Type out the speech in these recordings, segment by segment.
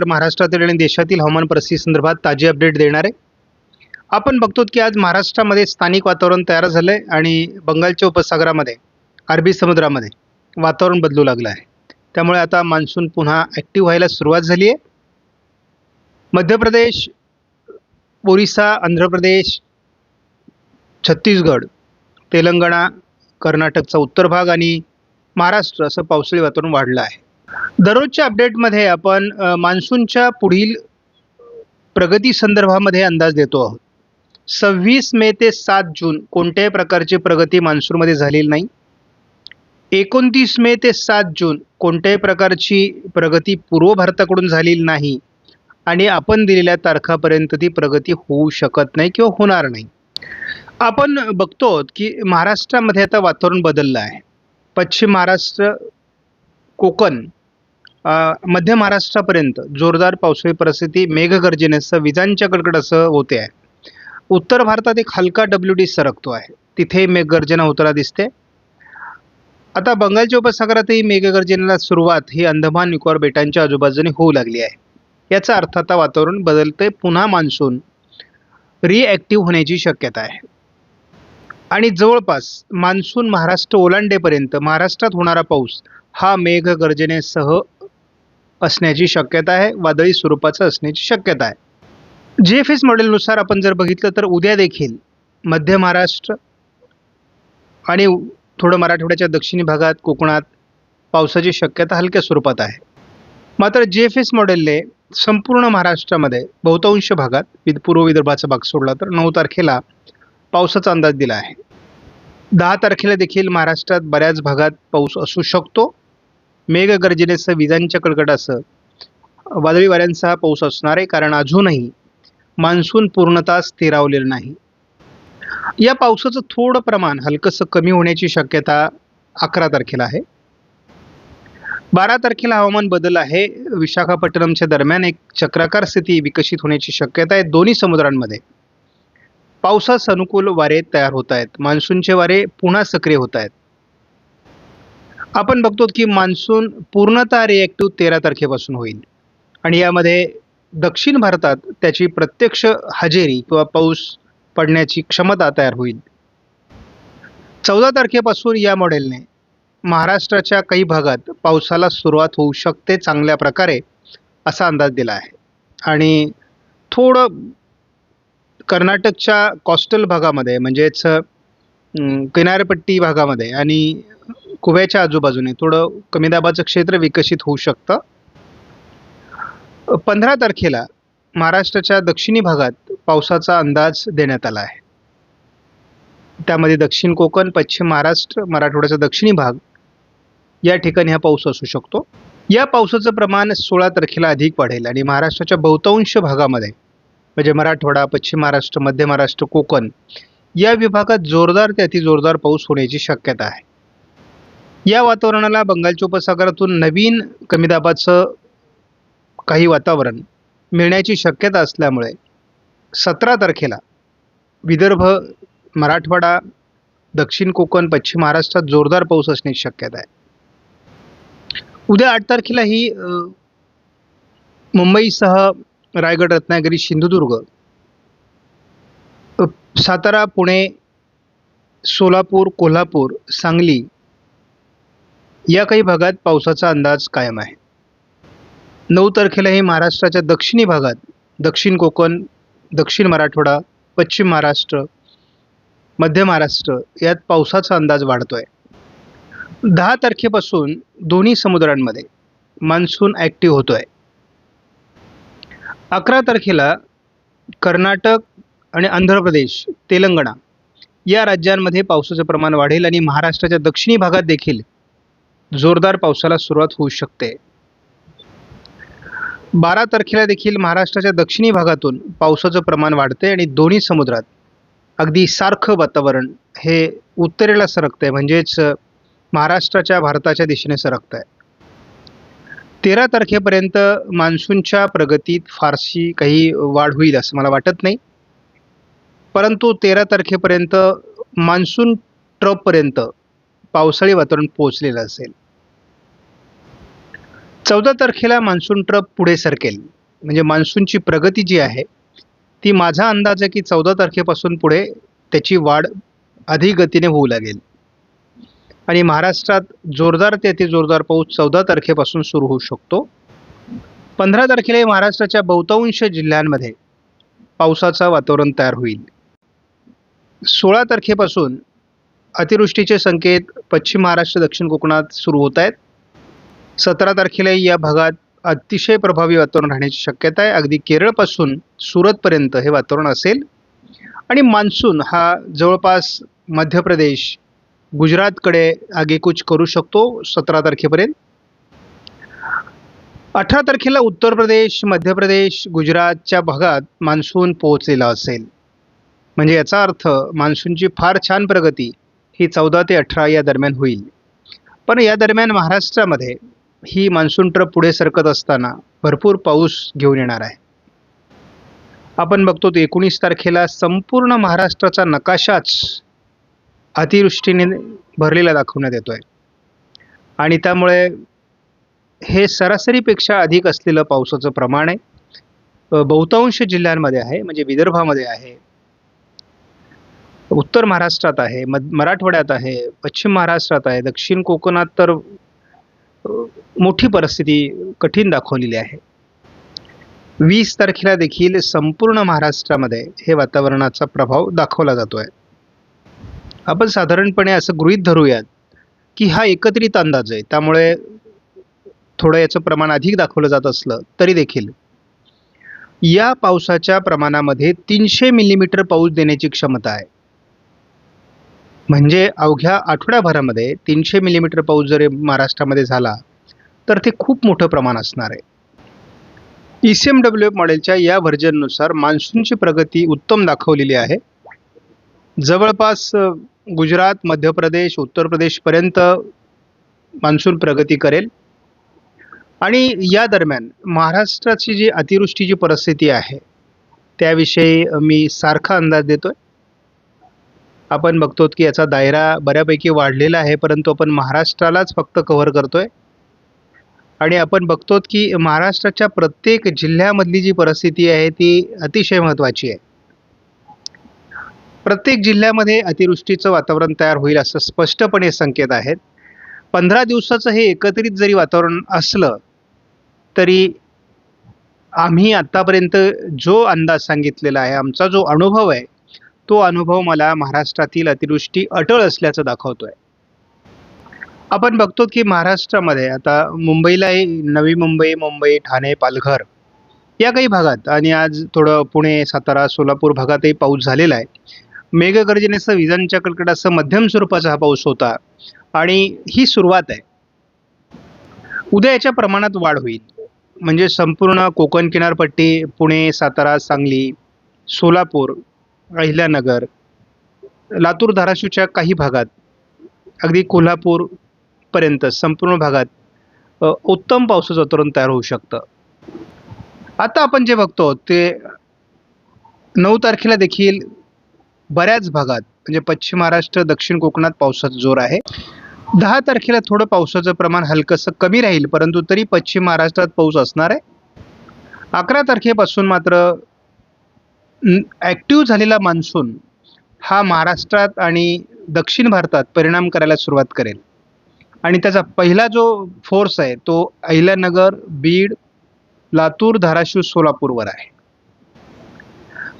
महाराष्ट्रातील आणि देशातील हवामान परिस्थिती संदर्भात ताजी अपडेट देणार. आहे आपण बघतो की आज महाराष्ट्रामध्ये स्थानिक वातावरण तयार झालं आहे आणि बंगालच्या उपसागरामध्ये अरबी समुद्रामध्ये वातावरण बदलू लागलं आहे. त्यामुळे आता मान्सून पुन्हा ॲक्टिव्ह व्हायला सुरुवात झाली आहे. मध्य प्रदेश ओरिसा आंध्र प्रदेश छत्तीसगड तेलंगणा कर्नाटकचा उत्तर भाग आणि महाराष्ट्र असं पावसाळी वातावरण वाढलं आहे. दररोजच्या अपडेटमध्ये आपण मान्सूनच्या पुढील प्रगती संदर्भामध्ये अंदाज देतो आहोत. सव्वीस मे ते सात जून कोणत्याही प्रकारची प्रगती मान्सूनमध्ये झालेली नाही. एकोणतीस मे ते सात जून कोणत्याही प्रकारची प्रगती पूर्व भारताकडून झालेली नाही आणि आपण दिलेल्या तारखापर्यंत ती प्रगती होऊ शकत नाही किंवा होणार नाही. आपण बघतो की महाराष्ट्रामध्ये आता वातावरण बदललं आहे. पश्चिम महाराष्ट्र कोकण मध्य महाराष्ट्रापर्यंत जोरदार पावसाळी परिस्थिती मेघगर्जनेसह विजांच्या कडकडासह होते आहे. उत्तर भारतात एक हलका डब्ल्यू डी सरकतो आहे. तिथे मेघगर्जना होताना दिसते. आता बंगालच्या उपसागरातही मेघगर्जनेला सुरुवात ही अंदमान निकोबार बेटांच्या आजूबाजूने होऊ लागली आहे. याचा अर्थ आता वातावरण बदलते पुन्हा मान्सून रिॲक्टिव्ह होण्याची शक्यता आहे. आणि जवळपास मान्सून महाराष्ट्र ओलांडेपर्यंत महाराष्ट्रात होणारा पाऊस हा मेघगर्जनेसह असण्याची शक्यता आहे वादळी स्वरूपाचं असण्याची शक्यता आहे. जी एफ एस मॉडेलनुसार आपण जर बघितलं तर उद्या देखील मध्य महाराष्ट्र आणि थोडं मराठवाड्याच्या दक्षिणी भागात कोकणात पावसाची शक्यता हलक्या स्वरूपात आहे. मात्र जी एफ एस मॉडेलने संपूर्ण महाराष्ट्रामध्ये बहुतांश भागात विद पूर्व विदर्भाचा भाग सोडला तर नऊ तारखेला पावसाचा अंदाज दिला आहे. दहा तारखेला देखील महाराष्ट्रात बऱ्याच भागात पाऊस असू शकतो. मेघगर्जनेसह विजांच्या कडकडासह वादळी वाऱ्यांसह पाऊस असणार आहे कारण अजूनही मान्सून पूर्णतः स्थिरावलेलं नाही. या पावसाचं थोडं प्रमाण हलकंसं कमी होण्याची शक्यता अकरा तारखेला आहे. बारा तारखेला हवामान बदल आहे. विशाखापट्टणमच्या दरम्यान एक चक्राकार स्थिती विकसित होण्याची शक्यता आहे. दोन्ही समुद्रांमध्ये पावसास अनुकूल वारे तयार होत आहेत. मान्सूनचे वारे पुन्हा सक्रिय होत आहेत. आपण बघतो की मान्सून पूर्णतः रिॲक्टिव्ह तेरा तारखेपासून होईल. आणि यामध्ये दक्षिण भारतात त्याची प्रत्यक्ष हजेरी किंवा पाऊस पडण्याची क्षमता तयार होईल. चौदा तारखेपासून या मॉडेलने महाराष्ट्राच्या काही भागात पावसाला सुरुवात होऊ शकते चांगल्या प्रकारे असा अंदाज दिला आहे. आणि थोडं कर्नाटकच्या कॉस्टल भागामध्ये म्हणजेच किनारपट्टी भागामध्ये आणि कुव्याच्या आजूबाजूने थोडं कमी दाबाचं क्षेत्र विकसित होऊ शकतं. पंधरा तारखेला महाराष्ट्राच्या दक्षिणी भागात पावसाचा अंदाज देण्यात आला आहे. त्यामध्ये दक्षिण कोकण पश्चिम महाराष्ट्र मराठवाड्याचा दक्षिणी भाग या ठिकाणी हा पाऊस असू शकतो. या पावसाचं प्रमाण सोळा तारखेला अधिक वाढेल आणि महाराष्ट्राच्या बहुतांश भागामध्ये म्हणजे मराठवाडा पश्चिम महाराष्ट्र मध्य महाराष्ट्र कोकण या विभागात जोरदार ते अतिजोरदार पाऊस होण्याची शक्यता आहे. या वातावरणाला बंगालच्या उपसागरातून नवीन कमी दाबाचं काही वातावरण मिळण्याची शक्यता असल्यामुळे सतरा तारखेला विदर्भ मराठवाडा दक्षिण कोकण पश्चिम महाराष्ट्रात जोरदार पाऊस असण्याची शक्यता आहे. उद्या आठ तारखेला ही मुंबईसह रायगड रत्नागिरी सिंधुदुर्ग सातारा पुणे सोलापूर कोल्हापूर सांगली या काही भागात पावसाचा अंदाज कायम आहे. नऊ तारखेलाही महाराष्ट्राच्या दक्षिणी भागात दक्षिण कोकण दक्षिण मराठवाडा पश्चिम महाराष्ट्र मध्य महाराष्ट्र यात पावसाचा अंदाज वाढतो आहे दहा तारखेपासून दोन्ही समुद्रांमध्ये मान्सून ॲक्टिव्ह होतो आहे अकरा तारखेला कर्नाटक आणि आंध्र प्रदेश तेलंगणा या राज्यांमध्ये पावसाचं प्रमाण वाढेल आणि महाराष्ट्राच्या दक्षिणी भागात देखील जोरदार पावसाला सुरुवात होऊ शकते. बारा तारखेला देखील महाराष्ट्राच्या दक्षिणी भागातून पावसाचं प्रमाण वाढते आणि दोन्ही समुद्रात अगदी सारखं वातावरण हे उत्तरेला सरकतंय म्हणजेच महाराष्ट्राच्या भारताच्या दिशेने सरकत आहे तेरा तारखेपर्यंत मान्सूनच्या प्रगतीत फारशी काही वाढ होईल असं मला वाटत नाही. परंतु तेरा तारखेपर्यंत मान्सून ट्रपपर्यंत पावसाळी वातावरण पोहोचलेलं असेल. चौदा तारखेला मान्सून ट्रप पुढे सरकेल. म्हणजे मान्सूनची प्रगती जी आहे ती माझा अंदाज आहे की चौदा तारखेपासून पुढे त्याची वाढ अधिक गतीने होऊ लागेल. आणि महाराष्ट्रात जोरदार ते अति जोरदार पाऊस चौदा तारखेपासून सुरू होऊ शकतो. पंधरा तारखेला महाराष्ट्राच्या बहुतांश जिल्ह्यांमध्ये पावसाचं वातावरण तयार होईल. सोळा तारखेपासून अतिवृष्टीचे संकेत पश्चिम महाराष्ट्र दक्षिण कोकणात सुरू होत आहेत. सतरा तारखेला या भागात अतिशय प्रभावी वातावरण राहण्याची शक्यता आहे. अगदी केरळपासून सुरतपर्यंत हे वातावरण असेल. आणि मान्सून हा जवळपास मध्य प्रदेश गुजरातकडे आगेकूच करू शकतो सतरा तारखेपर्यंत. अठरा तारखेला उत्तर प्रदेश मध्य प्रदेश गुजरातच्या भागात मान्सून पोहोचलेला असेल. म्हणजे याचा अर्थ मान्सूनची फार छान प्रगती ही चौदा ते अठरा या दरम्यान होईल. पण या दरम्यान महाराष्ट्रामध्ये ही मान्सून ट्रप पुढे सरकत असताना भरपूर पाऊस घेऊन येणार आहे. आपण बघतो एकोणीस तारखेला संपूर्ण महाराष्ट्राचा नकाशाच अतिवृष्टीने भरलेला दाखवण्यात येतो आहे आणि त्यामुळे हे सरासरीपेक्षा अधिक असलेलं पावसाचं प्रमाण आहे. बहुतांश जिल्ह्यांमध्ये आहे म्हणजे विदर्भामध्ये आहे. उत्तर महाराष्ट्रात आहे मध मराठवाड्यात आहे पश्चिम महाराष्ट्रात आहे दक्षिण कोकणात तर मोठी परिस्थिती कठीण दाखवलेली आहे. वीस तारखेला देखील संपूर्ण महाराष्ट्रामध्ये हे वातावरणाचा प्रभाव दाखवला जातो आहे आपण साधारणपणे असं गृहीत धरूयात की हा एकत्रित अंदाज आहे. त्यामुळे थोडं याचं प्रमाण अधिक दाखवलं जात असलं तरी देखील. या पावसाच्या प्रमाणामध्ये तीनशे मिलीमीटर पाऊस देण्याची क्षमता आहे. म्हणजे अवघ्या आठवड्याभरामध्ये तीनशे मिलीमीटर पाऊस जरी महाराष्ट्रामध्ये झाला तर ते खूप मोठं प्रमाण असणार आहे. E C M W F मॉडेलच्या या व्हर्जननुसार मान्सूनची प्रगती उत्तम दाखवलेली आहे. जवळपास गुजरात मध्य प्रदेश उत्तर प्रदेशपर्यंत मान्सून प्रगती करेल. आणि या दरम्यान महाराष्ट्राची जी अतिवृष्टीची परिस्थिती आहे त्याविषयी मी सारखा अंदाज देतोय. आपण बघतो की याचा दायरा बऱ्यापैकी वाढलेला आहे परंतु आपण महाराष्ट्रालाच फक्त कव्हर करतो आहे आणि आपण बघतो की महाराष्ट्राच्या प्रत्येक जिल्ह्यामधली जी परिस्थिती आहे ती अतिशय महत्त्वाची आहे. प्रत्येक जिल्ह्यामध्ये अतिवृष्टीचं वातावरण तयार होईल असं स्पष्टपणे संकेत आहेत. पंधरा दिवसाचं हे एकत्रित जरी वातावरण असलं तरी आम्ही आत्तापर्यंत जो अंदाज सांगितलेला आहे आमचा जो अनुभव आहे तो अनुभव मला महाराष्ट्रातील अतिवृष्टी अटळ असल्याचं दाखवतोय. आपण बघतो की महाराष्ट्रामध्ये आता मुंबईलाही नवी मुंबई मुंबई ठाणे पालघर या काही भागात आणि आज थोडं पुणे सातारा सोलापूर भागातही पाऊस झालेला आहे. मेघगर्जनेसह विजांच्या कडकडासह मध्यम स्वरूपाचा हा पाऊस होता आणि ही सुरुवात आहे. उद्या याच्या प्रमाणात वाढ होईल. म्हणजे संपूर्ण कोकण किनारपट्टी पुणे सातारा सांगली सोलापूर अहिल्यानगर लातूर धाराशिवच्या काही भागात अगदी कोल्हापूरपर्यंत संपूर्ण भागात उत्तम पावसाचं वातावरण तयार होऊ शकतं. आता आपण जे बघतो ते नऊ तारखेला देखील बऱ्याच भागात म्हणजे पश्चिम महाराष्ट्र दक्षिण कोकणात पावसाचा जोर आहे. दहा तारखेला थोडं पावसाचं प्रमाण हलकंसं कमी राहील परंतु तरी पश्चिम महाराष्ट्रात पाऊस असणार आहे. अकरा तारखेपासून मात्र ॲक्टिव्ह झालेला मान्सून हा महाराष्ट्रात आणि दक्षिण भारतात परिणाम करायला सुरुवात करेल. आणि त्याचा पहिला जो फोर्स आहे तो अहिल्यानगर बीड लातूर धाराशिव सोलापूरवर आहे.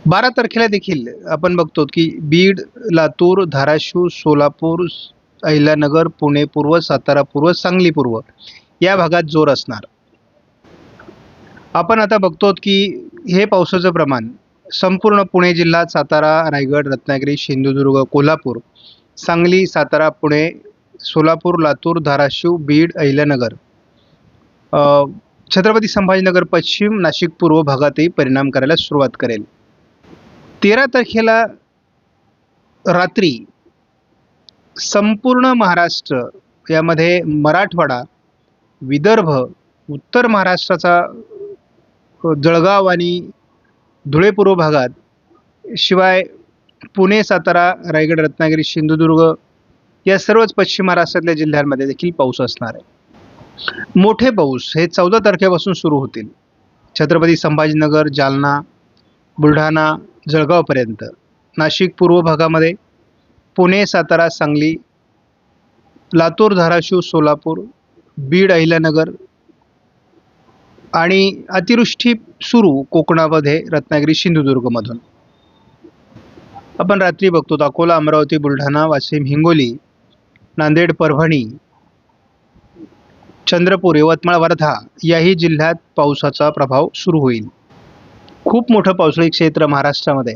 बारा तारखेला देखील आपण बघतो की बीड लातूर धाराशिव सोलापूर अहिल्यानगर पुणे पूर्व सातारा पूर्व सांगली पूर्व या भागात जोर असणार. आपण आता बघतो की हे पावसाचं प्रमाण संपूर्ण पुणे जिल्हा सातारा रायगड रत्नागिरी सिंधुदुर्ग कोल्हापूर सांगली सातारा पुणे सोलापूर लातूर धाराशिव बीड अहिल्यानगर. छत्रपती संभाजीनगर पश्चिम नाशिक पूर्व भागातही परिणाम करायला सुरुवात करेल. तेरा तारखेला रात्री संपूर्ण महाराष्ट्र यामध्ये मराठवाडा विदर्भ उत्तर महाराष्ट्राचा जळगाव आणि धुळे पूर्व भागात शिवाय पुणे सातारा रायगड रत्नागिरी सिंधुदुर्ग या सर्वच पश्चिम महाराष्ट्रातल्या जिल्ह्यांमध्ये देखील पाऊस असणार आहे. मोठे पाऊस हे चौदा तारखेपासून सुरू होतील. छत्रपती संभाजीनगर जालना बुलढाणा जळगावपर्यंत. नाशिक पूर्व भागामध्ये पुणे सातारा सांगली लातूर धाराशिव सोलापूर बीड अहिल्यानगर आणि अतिवृष्टी सुरू कोकणामध्ये रत्नागिरी सिंधुदुर्गमधून. आपण रात्री बघतो अकोला अमरावती बुलढाणा वाशिम हिंगोली नांदेड परभणी चंद्रपूर यवतमाळ वर्धा याही जिल्ह्यात पावसाचा प्रभाव सुरू होईल. खूप मोठं पावसाळी क्षेत्र महाराष्ट्रामध्ये.